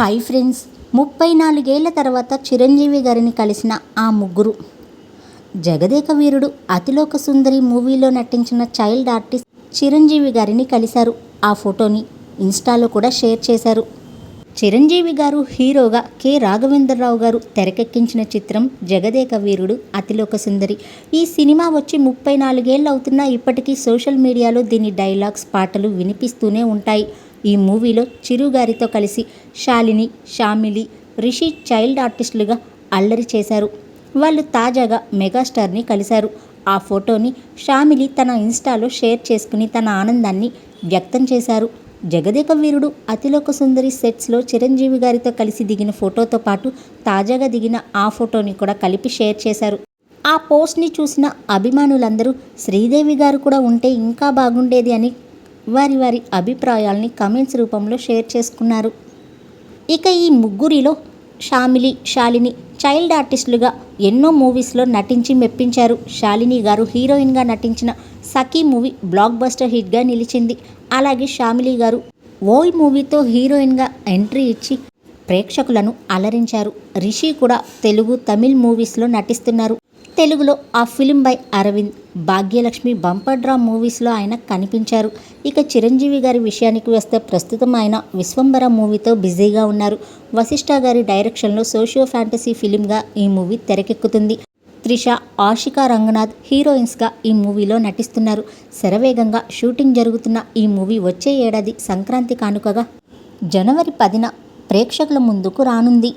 Hi friends. ముప్పై నాలుగేళ్ళ తర్వాత చిరంజీవి గారిని కలిసిన ఆ ముగ్గురు. జగదేక వీరుడు అతిలోక సుందరి మూవీలో నటించిన చైల్డ్ ఆర్టిస్ట్ చిరంజీవి గారిని కలిశారు. ఆ ఫోటోని ఇన్స్టాలో కూడా షేర్ చేశారు. చిరంజీవి గారు హీరోగా కె. రాఘవేంద్రరావు గారు తెరకెక్కించిన చిత్రం జగదేక వీరుడు అతిలోక సుందరి. ఈ సినిమా వచ్చి ముప్పై నాలుగేళ్ళు అవుతున్నా ఇప్పటికీ సోషల్ మీడియాలో దీని డైలాగ్స్ పాటలు వినిపిస్తూనే ఉంటాయి. ఈ మూవీలో చిరు గారితో కలిసి శాలిని షామిలి రిషి చైల్డ్ ఆర్టిస్టులుగా అల్లరి చేశారు. వాళ్ళు తాజాగా మెగాస్టార్ని కలిశారు. ఆ ఫోటోని షామిలి తన ఇన్స్టాలో షేర్ చేసుకుని తన ఆనందాన్ని వ్యక్తం చేశారు. జగదేక వీరుడు అతిలోక సుందరి సెట్స్లో చిరంజీవి గారితో కలిసి దిగిన ఫోటోతో పాటు తాజాగా దిగిన ఆ ఫోటోని కూడా కలిపి షేర్ చేశారు. ఆ పోస్ట్ని చూసిన అభిమానులందరూ శ్రీదేవి గారు కూడా ఉంటే ఇంకా బాగుండేది అని వారి వారి అభిప్రాయాల్ని కమెంట్స్ రూపంలో షేర్ చేసుకున్నారు. ఇక ఈ ముగ్గురిలో షామిలి శాలిని చైల్డ్ ఆర్టిస్టులుగా ఎన్నో మూవీస్లో నటించి మెప్పించారు. శాలిని గారు హీరోయిన్గా నటించిన సఖీ మూవీ బ్లాక్ బస్టర్ హిట్గా నిలిచింది. అలాగే షామిలి గారు ఓయ్ మూవీతో హీరోయిన్గా ఎంట్రీ ఇచ్చి ప్రేక్షకులను అలరించారు. రిషి కూడా తెలుగు తమిళ్ మూవీస్లో నటిస్తున్నారు. తెలుగులో ఆ film by Aravind. Bhagyalakshmi bumper draw మూవీస్లో ఆయన కనిపించారు. ఇక చిరంజీవి గారి విషయానికి వస్తే ప్రస్తుతం ఆయన విశ్వంబర మూవీతో బిజీగా ఉన్నారు. వశిష్ఠ గారి డైరెక్షన్లో సోషియో ఫ్యాంటసీ ఫిలింగా ఈ మూవీ తెరకెక్కుతుంది. త్రిష ఆషికా రంగనాథ్ హీరోయిన్స్గా ఈ మూవీలో నటిస్తున్నారు. శరవేగంగా షూటింగ్ జరుగుతున్న ఈ మూవీ వచ్చే ఏడాది సంక్రాంతి కానుకగా జనవరి పదిన ప్రేక్షకుల ముందుకు రానుంది.